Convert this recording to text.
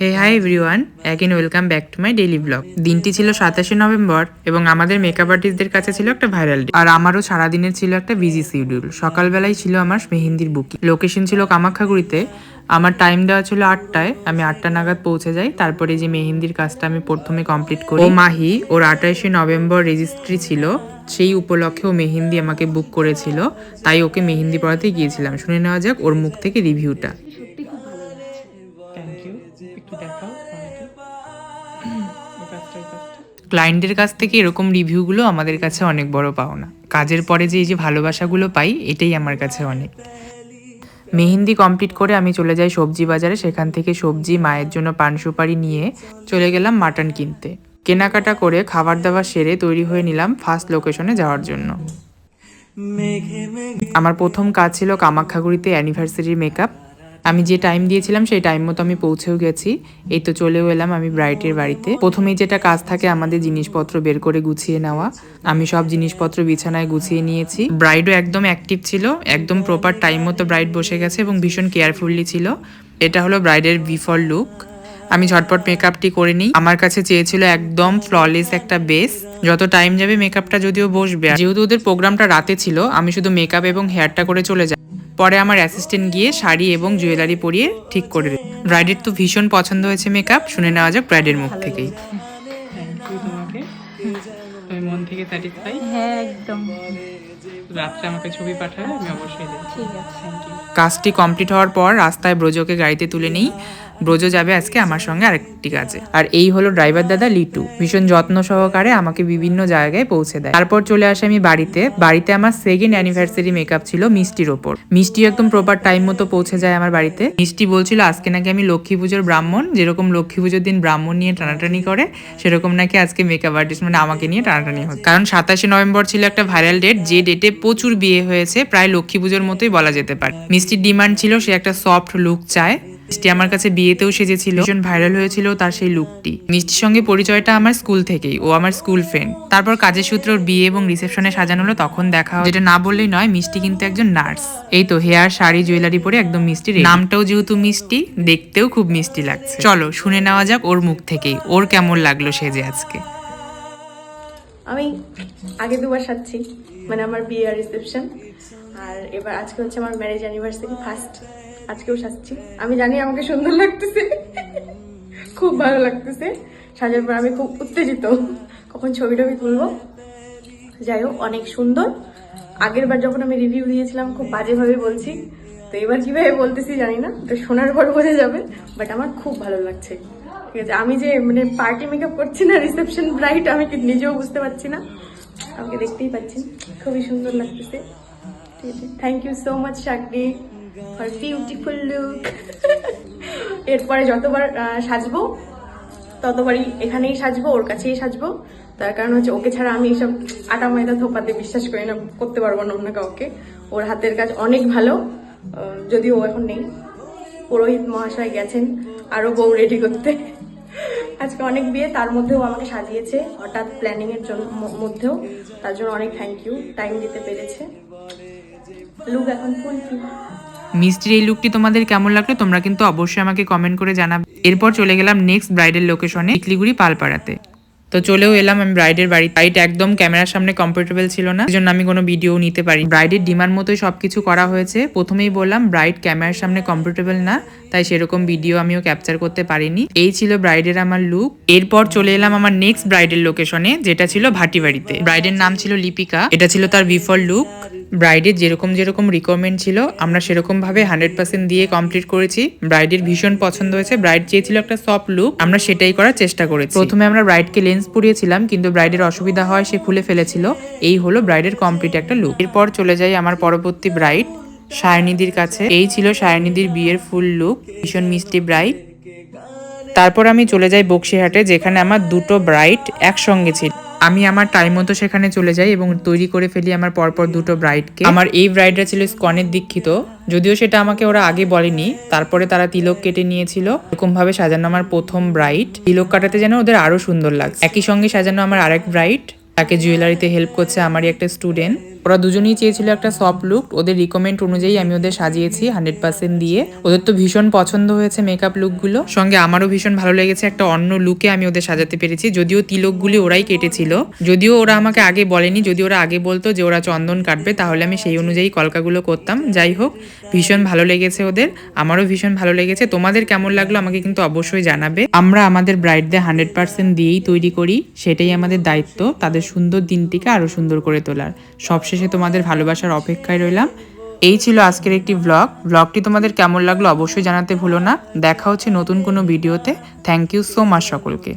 Hey hi everyone again welcome back to my daily blog দিনটি ছিল সাতাশে November এবং আমাদের মেকআপ আর্টিস্টদের কাছে ছিল একটা ভাইরাল ডে আর আমারও সারাদিনের ছিল একটা বিজি শিডিউল সকালবেলায় ছিল আমার মেহেন্দির বুকিং লোকেশন ছিল কামাখ্যাগুড়িতে। আমার টাইম দেওয়া ছিল আটটায়। আমি আটটা নাগাদ পৌঁছে যাই। তারপরে যে মেহেন্দির কাজটা আমি প্রথমে কমপ্লিট করি। মাহি, ওর আঠাশে নভেম্বর রেজিস্ট্রি ছিল। সেই উপলক্ষে ও মেহেন্দি আমাকে বুক করেছিল। তাই ওকে মেহেন্দি পড়াতে গিয়েছিলাম। শুনে নেওয়া যাক ওর মুখ থেকে রিভিউটা ক্লায়েন্টের কাছ থেকে এরকম রিভিউগুলো আমাদের কাছে অনেক বড় পাওনা। কাজের পরে যে এই যে ভালোবাসাগুলো পাই এটাই আমার কাছে অনেক। মেহেন্দি কমপ্লিট করে আমি চলে যাই সবজি বাজারে সেখান থেকে সবজি মায়ের জন্য পান সুপারি নিয়ে চলে গেলাম মাটন কিনতে। কেনাকাটা করে খাবার দাবার সেরে তৈরি হয়ে নিলাম ফার্স্ট লোকেশনে যাওয়ার জন্য। আমার প্রথম কাজ ছিল কামাখ্যাগুড়িতে অ্যানিভার্সারির মেকআপ আমি যে টাইম দিয়েছিলাম, সেই টাইম মতো আমি পৌঁছেও গেছি। এই তো চলেও এলাম আমি ব্রাইটের বাড়িতে। প্রথমেই যেটা কাজ থাকে আমাদের জিনিসপত্র বের করে গুছিয়ে নেওয়া। আমি সব জিনিসপত্র বিছানায় গুছিয়ে নিয়েছি। ব্রাইডও একদম অ্যাক্টিভ ছিল, একদম প্রপার টাইম মতো ব্রাইড বসে গেছে এবং ভীষণ কেয়ারফুললি ছিল। এটা হলো ব্রাইডের বিফল লুক আমি ঝটপট মেকআপটি করে নিই। আমার কাছে চেয়েছিল একদম ফ্ললেস একটা বেস যত টাইম যাবে মেকআপটা যদিও বসবে। যেহেতু ওদের প্রোগ্রামটা রাতে ছিল, আমি শুধু মেকআপ এবং হেয়ারটা করে চলে যাই। পরে আমার অ্যাসিস্ট্যান্ট গিয়ে শাড়ি এবং জুয়েলারি পরিয়ে ঠিক করে ব্রাইডের তো ভীষণ পছন্দ হয়েছে মেকআপ শুনে নেওয়া যাক ব্রাইডের মুখ থেকেই। তোমাকে। তুমি মন থেকে স্যাটিসফাই হ্যাঁ একদম। রাত্রে আমাকে ছবি পাঠাবে আমি অবশ্যই দেখব ঠিক আছে। কাজটি কমপ্লিট হওয়ার পর রাস্তায় ব্রজকে গাড়িতে তুলে নিই। ব্রজ যাবে আজকে আমার সঙ্গে আরেকটি কাজে। আর এই হলো ড্রাইভার দাদা লিটু। ভীষণ যত্ন সহকারে আমাকে বিভিন্ন জায়গায় পৌঁছে দেয়। তারপর চলে আসে আমি বাড়িতে। বাড়িতে আমার সেকেন্ড অ্যানিভার্সারি মেকআপ ছিল মিষ্টির ওপর। মিষ্টি একদম প্রপার টাইম মতো পৌঁছে যায় আমার বাড়িতে। মিষ্টি বলছিল আজকে নাকি আমি লক্ষ্মী পুজোর ব্রাহ্মণ। যেরকম লক্ষ্মী পুজোর দিন ব্রাহ্মণ নিয়ে টানাটানি করে সেরকম নাকি আজকে মেকআপ আর্টিস্ট মানে আমাকে নিয়ে টানাটানি হয়। কারণ সাতাশে নভেম্বর ছিল একটা ভাইরাল ডেট যে ডেটে প্রচুর বিয়ে হয়েছে, প্রায় লক্ষ্মী পুজোর মতোই বলা যেতে পারে। মিষ্টির ডিমান্ড ছিল, সে একটা সফট লুক চায়। মিষ্টি আমার কাছে বিয়েতেও সেজেছিল। ভীষণ ভাইরাল হয়েছিল তার সেই লুকটি মিষ্টির সঙ্গে পরিচয়টা আমার স্কুল থেকেই, ও আমার স্কুল ফ্রেন্ড তারপর কাজের সূত্রে ওর বিয়ে এবং রিসেপশনে সাজানো হলো, তখন দেখা হয়। যেটা না বললেই নয়, মিষ্টি কিন্তু একজন নার্স এই তো হেয়ার শাড়ি জুয়েলারি পরে একদম মিষ্টি নামটাও যেহেতু মিষ্টি, দেখতেও খুব মিষ্টি লাগছে। চলো, শুনে নেওয়া যাক ওর মুখ থেকেই, ওর কেমন লাগল সেজে আজকে। আমি আগে দুবার সাজছি মানে আমার বিয়ে আর রিসেপশন আর এবার আজকে হচ্ছে আমার ম্যারেজ অ্যানিভার্সারি ফার্স্ট আজকেও সাজছি। আমি জানি আমাকে সুন্দর লাগতেছে। খুব ভালো লাগতেছে। সাজার পর আমি খুব উত্তেজিত। কখন ছবি টবি তুলবো? যাই হোক, অনেক সুন্দর। আগের বার যখন আমি রিভিউ দিয়েছিলাম, খুব বাজেভাবে বলছি। তো এবার কীভাবে বলতেছি জানি না। তো শোনার পর বোঝা যাবে। বাট আমার খুব ভালো লাগছে। ঠিক আছে আমি যে মানে পার্টি মেকআপ করছি না রিসেপশন ব্রাইট আমি নিজেও বুঝতে পারছি না। আমাকে দেখতেই পাচ্ছেন খুবই সুন্দর লাগতেছে। ঠিক আছে thank you so much শাকরি for beautiful look এরপরে যতবার সাজবো, ততবারই এখানেই সাজবো, ওর কাছেই সাজবো। তার কারণ হচ্ছে ওকে ছাড়া আমি এইসব আটা, ময়দা থোপাতে বিশ্বাস করি না, করতে পারব না অন্য কাউকে। ওর হাতের কাজ অনেক ভালো। যদিও এখন নেই। পুরোহিত মহাশয় গেছেন, আরও বউ রেডি করতে। আজকে অনেক বিয়ে, তার মধ্যেও আমাকে সাজিয়েছে, হঠাৎ প্ল্যানিং এর জন্য মধ্যেও। তার জন্য অনেক থ্যাংক ইউ টাইম দিতে পেরেছে। লুক, এখন ফুল মিষ্টির এই লুকটি তোমাদের কেমন লাগল তোমরা কিন্তু অবশ্যই আমাকে কমেন্ট করে জানাবে। এরপর চলে গেলাম নেক্সট ব্রাইডের লোকেশনে ইকলিগুড়ি পালপাড়াতে। তো চলেও এলাম আমি ব্রাইডের বাড়ি ব্রাইড একদম ক্যামেরার সামনে কমফোর্টেবল ছিল না, সেজন্য আমি কোনো ভিডিও নিতে পারি। ব্রাইডের ডিমান্ড মতোই সব কিছু করা হয়েছে। প্রথমেই বললাম ব্রাইড ক্যামেরার সামনে কমফোর্টেবল না, তাই সেরকম ভিডিও আমিও ক্যাপচার করতে পারিনি। এই ছিল ব্রাইডের আমার লুক এরপর চলে এলাম আমার নেক্সট ব্রাইডের লোকেশনে যেটা ছিল ভাটিবাড়িতে। ব্রাইডের নাম ছিল লিপিকা, এটা ছিল তার বিফল লুক ব্রাইডের যেরকম যেরকম রিকোয়ারমেন্ট ছিল, আমরা সেরকম ভাবে হান্ড্রেড পার্সেন্ট দিয়ে কমপ্লিট করেছি। ব্রাইডের ভীষণ পছন্দ হয়েছে। ব্রাইড চেয়েছিল একটা সফট লুক আমরা সেটাই করার চেষ্টা করেছি। প্রথমে আমরা ব্রাইডকে লেন্স পরিয়েছিলাম, কিন্তু ব্রাইডের অসুবিধা হয়, সে খুলে ফেলেছিল। এই হলো ব্রাইডের কমপ্লিট একটা লুক এরপর চলে যাই আমার পরবর্তী ব্রাইড সায়নিধির কাছে। এই ছিল সায়নিধির বিয়ের ফুল লুক ভীষণ মিষ্টি ব্রাইড তারপর আমি চলে যাই বক্সিহাটে যেখানে আমার দুটো ব্রাইট একসঙ্গে ছিল। আমি আমার টাইম মতো সেখানে চলে যাই এবং তৈরি করে ফেলি আমার পরপর দুটো ব্রাইডকে আমার এই ব্রাইডরা ছিল স্কনের দীক্ষিত, যদিও সেটা আমাকে ওরা আগে বলেনি। তারপরে তারা তিলক কেটে নিয়েছিল। এরকম ভাবে সাজানো আমার প্রথম ব্রাইট। তিলক কাটাতে যেন ওদের আরও সুন্দর লাগছে। একই সঙ্গে সাজানো আমার আরেক ব্রাইট। তাকে জুয়েলারিতে হেল্প করছে আমারই একটা স্টুডেন্ট ওরা দুজনেই চেয়েছিল একটা সফট লুক ওদের রিকমেন্ড অনুযায়ী আমি ওদের সাজিয়েছি হান্ড্রেড পার্সেন্ট দিয়ে। ওদের তো ভীষণ পছন্দ হয়েছে মেকআপ লুকগুলো সঙ্গে আমারও ভীষণ ভালো লেগেছে একটা অন্য লুকে আমি ওদের সাজাতে পেরেছি। যদিও তিলকগুলি ওরাই কেটেছিল। যদিও ওরা আমাকে আগে বলেনি যদি ওরা আগে বলতো যে ওরা চন্দন কাটবে, তাহলে আমি সেই অনুযায়ী কলকাগুলো করতাম। যাই হোক ভীষণ ভালো লেগেছে ওদের, আমারও ভীষণ ভালো লেগেছে। তোমাদের কেমন লাগল আমাকে কিন্তু অবশ্যই জানাবে। আমরা আমাদের ব্রাইডদের হান্ড্রেড পার্সেন্ট দিয়েই তৈরি করি, সেটাই আমাদের দায়িত্ব, তাদের সুন্দর দিনটিকে আরও সুন্দর করে তোলার। সবশেষে তোমাদের ভালোবাসার অপেক্ষায় রইলাম। এই ছিল আজকের একটি ভ্লগ ভ্লগটি তোমাদের কেমন লাগল অবশ্যই জানাতে ভুলো না। দেখা হচ্ছে নতুন কোনো ভিডিওতে। থ্যাংক ইউ সো মাচ সকলকে।